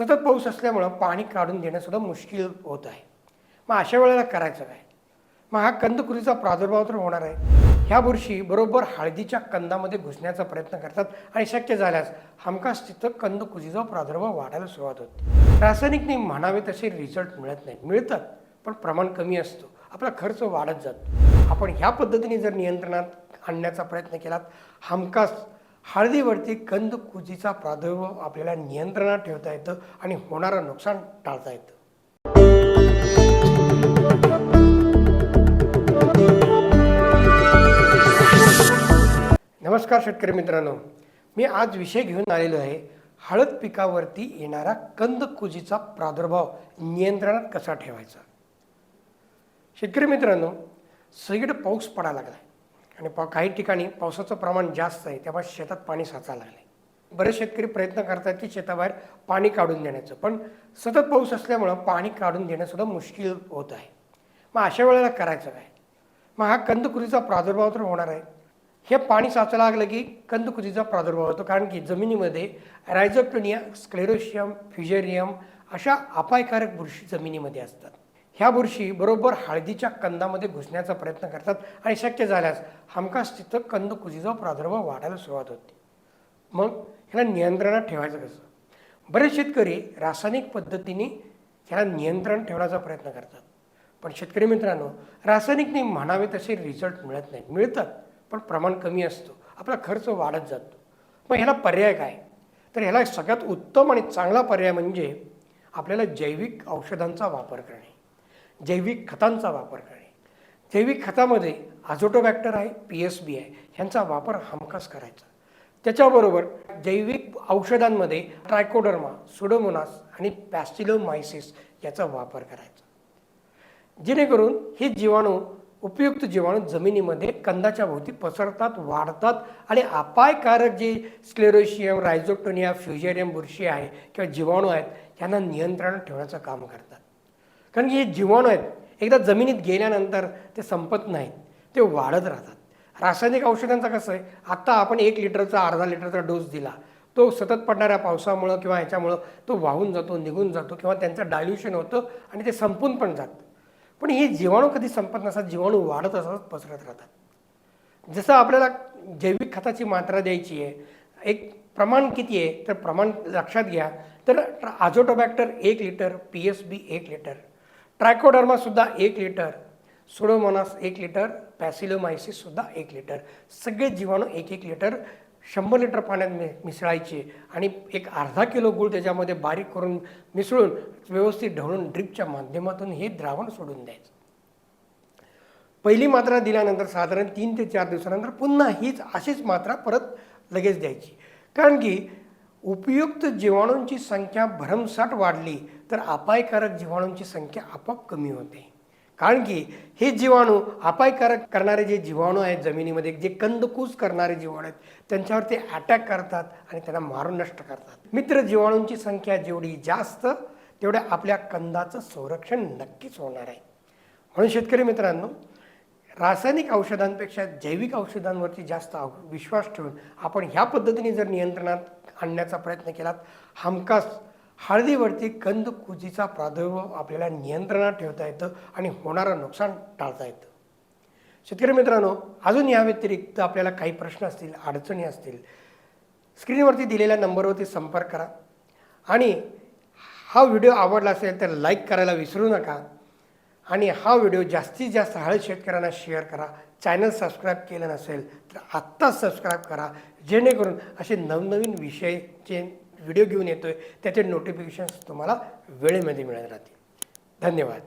सतत पाऊस असल्यामुळं पाणी काढून देणंसुद्धा मुश्किल होत आहे. मग अशा वेळेला करायचं काय? मग हा कंदकुरीचा प्रादुर्भाव तर होणार आहे. ह्या बुरशी बरोबर हळदीच्या कंदामध्ये घुसण्याचा प्रयत्न करतात आणि शक्य झाल्यास हमखास तिथं कंदकुजीचा प्रादुर्भाव वाढायला सुरुवात होते. रासायनिकने म्हणावे तसे रिझल्ट मिळत नाही मिळतात पण प्रमाण कमी असतो. आपला खर्च वाढत जातो. आपण ह्या पद्धतीने जर नियंत्रणात आणण्याचा प्रयत्न केलात हमखास हळदीवरती कंदकुजीचा प्रादुर्भाव आपल्याला नियंत्रणात ठेवता येतं आणि होणारं नुकसान टाळता येतं. नमस्कार शेतकरी मित्रांनो. मी आज विषय घेऊन आलेलो आहे हळद पिकावरती येणारा कंदकुजीचा प्रादुर्भाव नियंत्रणात कसा ठेवायचा? शेतकरी मित्रांनो सगळीकडे पाऊस पडायला लागला आहे आणि पा काही ठिकाणी पावसाचं प्रमाण जास्त आहे त्यामुळे शेतात पाणी साचायला लागले. बरेच शेतकरी प्रयत्न करतात की शेताबाहेर पाणी काढून देण्याचं पण सतत पाऊस असल्यामुळं पाणी काढून देणंसुद्धा मुश्किल होत आहे. मग अशा वेळेला करायचं काय? मग हा कंदकुरीचा प्रादुर्भाव तर होणार आहे. हे पाणी साचायला लागलं की कंदकृतीचा प्रादुर्भाव होतो कारण की जमिनीमध्ये रायझोप्टोनिया स्क्लेरोशियम फ्युजेरियम अशा अपायकारक बुरशी जमिनीमध्ये असतात. ह्या बुरशी बरोबर हळदीच्या कंदामध्ये घुसण्याचा प्रयत्न करतात आणि शक्य झाल्यास हमखास तिथं कंदकुजीचा प्रादुर्भाव वाढायला सुरुवात होते. मग ह्याला नियंत्रणात ठेवायचं कसं? बरेच शेतकरी रासायनिक पद्धतीने ह्याला नियंत्रण ठेवण्याचा प्रयत्न करतात. पण शेतकरी मित्रांनो रासायनिकने म्हणावे तसे रिझल्ट मिळत नाहीत. मिळतात पण प्रमाण कमी असतो. आपला खर्च वाढत जातो. मग ह्याला पर्याय काय? तर ह्याला सगळ्यात उत्तम आणि चांगला पर्याय म्हणजे आपल्याला जैविक औषधांचा वापर करणे. जैविक खतांचा वापर करणे. जैविक खतामध्ये आझोटोबॅक्टर आहे पी एस बी आहे ह्यांचा वापर हमखास करायचा. त्याच्याबरोबर जैविक औषधांमध्ये ट्रायकोडर्मा सुडोमोनास आणि पॅस्टिलोमायसिस याचा वापर करायचा. जेणेकरून हे जीवाणू उपयुक्त जीवाणू जमिनीमध्ये कंदाच्या भोवती पसरतात वाढतात आणि अपायकारक जे स्क्लेरोशियम रायझोक्टोनिया फ्युजेरियम बुरशी आहे किंवा जीवाणू आहेत यांना नियंत्रणात ठेवण्याचं काम करतात. कारण की हे जीवाणू आहेत. एकदा जमिनीत गेल्यानंतर ते संपत नाहीत. ते वाढत राहतात. रासायनिक औषधांचं कसं आहे? आत्ता आपण एक लिटरचा अर्धा लिटरचा डोस दिला. तो सतत पडणाऱ्या पावसामुळं किंवा ह्याच्यामुळं तो वाहून जातो निघून जातो किंवा त्यांचं डायल्युशन होतं आणि ते संपून पण जातं. पण हे जीवाणू कधी संपत नसतात. जीवाणू वाढत असतात पसरत राहतात. जसं आपल्याला जैविक खताची मात्रा द्यायची आहे एक प्रमाण किती आहे तर प्रमाण लक्षात घ्या. तर आझोटोबॅक्टर एक लिटर पी एस बी एक लिटर. ट्रायकोडर्मासुद्धा एक लिटर सुडोमोनास एक लिटर पॅसिलोमायसिससुद्धा एक लिटर. सगळे जीवाणू एक एक लिटर शंभर लिटर पाण्यात मि मिसळायचे आणि एक अर्धा किलो गूळ त्याच्यामध्ये बारीक करून मिसळून व्यवस्थित ढवळून ड्रिपच्या माध्यमातून हे द्रावण सोडून द्यायचं. पहिली मात्रा दिल्यानंतर साधारण तीन ते चार दिवसानंतर पुन्हा हीच अशीच मात्रा परत लगेच द्यायची. कारण की उपयुक्त जीवाणूंची संख्या भरमसाठ वाढली तर अपायकारक जीवाणूंची संख्या आपोआप कमी होते. कारण की हे जीवाणू अपायकारक करणारे जे जीवाणू आहेत जमिनीमध्ये जे कंदकूस करणारे जीवाणू आहेत त्यांच्यावर ते अटॅक करतात आणि त्यांना मारून नष्ट करतात. मित्र जीवाणूंची संख्या जेवढी जास्त तेवढ्या आपल्या कंदाचं संरक्षण नक्कीच होणार आहे. म्हणून शेतकरी मित्रांनो रासायनिक औषधांपेक्षा जैविक औषधांवरती जास्त विश्वास ठेवून आपण ह्या पद्धतीने जर नियंत्रणात आणण्याचा प्रयत्न केलात. हमखास हळदीवरती कंदकुजीचा प्रादुर्भाव आपल्याला नियंत्रणात ठेवता येतं आणि होणारं नुकसान टाळता येतं. शेतकरी मित्रांनो अजून या व्यतिरिक्त आपल्याला काही प्रश्न असतील अडचणी असतील स्क्रीनवरती दिलेल्या नंबरवरती संपर्क करा. आणि हा व्हिडिओ आवडला असेल तर लाईक करायला विसरू नका. आणि हा व्हिडिओ जास्तीत जास्त हळद शेतकऱ्यांना शेअर करा. चॅनल सबस्क्राईब केलं नसेल तर आत्ताच सबस्क्राईब करा. जेणेकरून असे नवनवीन विषयचे व्हिडिओ घेऊन येतो आहे त्याचे नोटिफिकेशन्स तुम्हाला वेळेमध्ये मिळत राहतील. धन्यवाद.